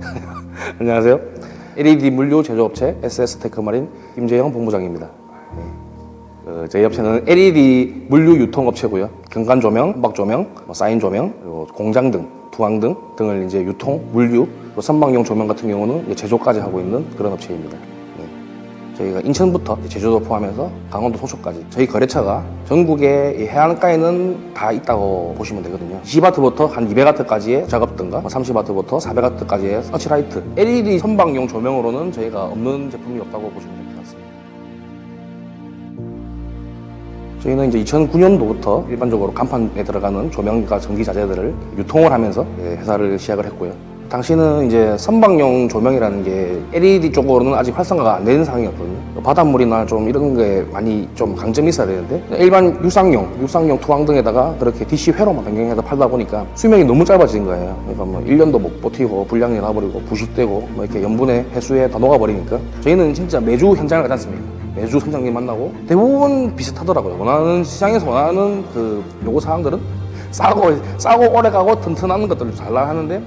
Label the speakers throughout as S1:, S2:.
S1: 안녕하세요. LED 물류 제조업체 SS 테크마린 김재영 본부장입니다. 네. 그 저희 업체는 LED 물류 유통 업체고요. 경관 조명, 한박 조명, 뭐 사인 조명, 그리고 공장 등, 투항 등 등을 이제 유통, 물류, 또 선박용 조명 같은 경우는 제조까지 하고 있는 그런 업체입니다. 네. 저희가 인천부터 제주도 포함해서 강원도 속초까지 저희 거래처가 전국의 이 해안가에는 다 있다고 보시면 되거든요 20와트부터 한 200와트까지의 작업등과 30와트부터 400와트까지의 서치라이트 LED 선박용 조명으로는 저희가 없는 제품이 없다고 보시면 될 것 같습니다 저희는 이제 2009년도부터 일반적으로 간판에 들어가는 조명과 전기 자재들을 유통을 하면서 예, 회사를 시작을 했고요. 당시는 이제 선박용 조명이라는 게 LED 쪽으로는 아직 활성화가 안 되는 상황이었거든요. 바닷물이나 좀 이런 게 많이 좀 강점이 있어야 되는데 일반 유상용, 유상용 투항 등에다가 그렇게 DC 회로만 변경해서 팔다 보니까 수명이 너무 짧아진 거예요. 그러니까 뭐 1년도 못 버티고 불량이 나버리고 부식되고 뭐 이렇게 염분에 해수에 다 녹아버리니까 저희는 진짜 매주 현장을 가지 않습니까? 매주 선장님 만나고 대부분 비슷하더라고요. 원하는 시장에서 원하는 그 요구 사항들은 싸고 싸고 오래가고 튼튼한 것들을 잘 나가는데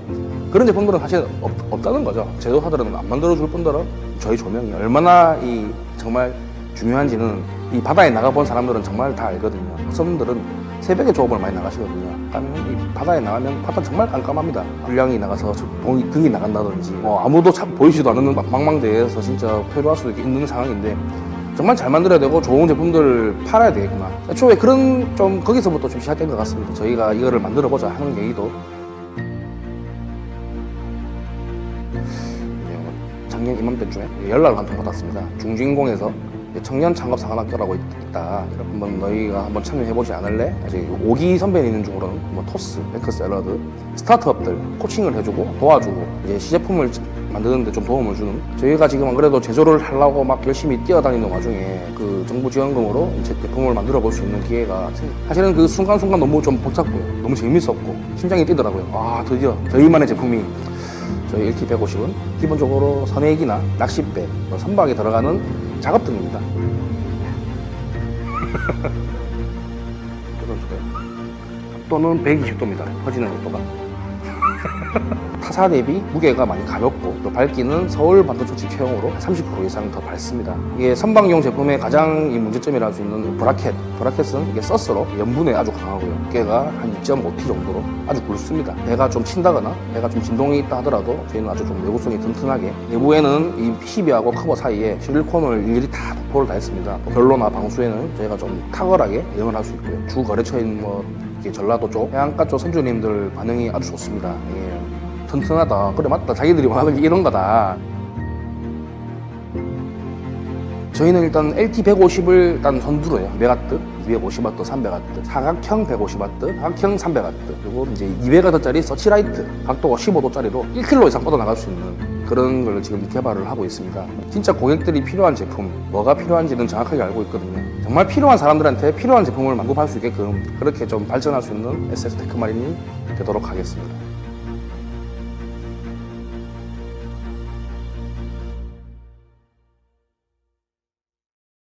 S1: 그런 제품들은 사실 없, 없다는 거죠. 제조사들은 안 만들어 줄 뿐더러 저희 조명이 얼마나 이 정말 중요한지는 이 바다에 나가본 사람들은 정말 다 알거든요. 학생들은 새벽에 조업을 많이 나가시거든요. 가면 이 바다에 나가면 바다 정말 깜깜합니다. 불량이 나가서 저 봉이 등이 나간다든지 뭐 아무도 차 보이지도 않는 막 망망대해서 진짜 퇴로할 수도 있는 상황인데 정말 잘 만들어야 되고 좋은 제품들을 팔아야 되겠구나. 애초에 그런 좀 거기서부터 좀 시작된 것 같습니다. 저희가 이거를 만들어 보자 하는 계기도 이제 뭐 작년 이맘때쯤에 연락을 한 통 받았습니다. 중진공에서 청년 창업 상한학교라고 있- 있다. 한번 너희가 한번 참여해보지 않을래? 이제 오기 선배 있는 중으로는 뭐 토스, 뱅크 샐러드, 스타트업들 코칭을 해주고 도와주고 이제 시제품을 만드는데 좀 도움을 주는 저희가 지금 안 그래도 제조를 하려고 막 열심히 뛰어다니는 와중에 그 정부 지원금으로 이제 제품을 만들어 볼 수 있는 기회가 생- 사실은 그 순간순간 너무 좀 복잡고요. 너무 재밌었고 심장이 뛰더라고요. 아 드디어 저희만의 제품이 저희 1T 150은 기본적으로 선액이나 낚싯배, 뭐 선박에 들어가는 작업 등입니다. 들어줄까요? 또는 120도입니다. 퍼지는 속도가. 타사 대비 무게가 많이 가볍고 또 밝기는 서울 반도체 지표형으로 30% 이상 더 밝습니다. 이게 선박용 제품의 가장 이 문제점이라 할 수 있는 브라켓. 브라켓은 이게 서스로 염분에 아주 강하고요. 무게가 한 2.5T 정도로 아주 굵습니다. 배가 좀 친다거나 배가 좀 진동이 있다 하더라도 저희는 아주 좀 내구성이 튼튼하게 내부에는 이 PCB하고 커버 사이에 실리콘을 일일이 다 도포를 다 했습니다. 결로나 방수에는 저희가 좀 탁월하게 대응을 할 수 있고요. 주 거래처인 뭐 전라도 쪽, 해안가 쪽 선주님들 반응이 아주 좋습니다. 예. 튼튼하다. 그래 맞다. 자기들이 원하는 게 이런 거다. 저희는 일단 LT150을 일단 선두로요. 200W, 250W, 300W, 사각형 150W, 사각형 300W, 그리고 이제 200W짜리 서치라이트, 각도가 15도짜리로 1km 이상 뻗어나갈 수 있는 그런 걸 지금 개발을 하고 있습니다. 진짜 고객들이 필요한 제품, 뭐가 필요한지는 정확하게 알고 있거든요. 정말 필요한 사람들한테 필요한 제품을 만급할 수 있게끔 그렇게 좀 발전할 수 있는 SS 테크마린이 되도록 하겠습니다.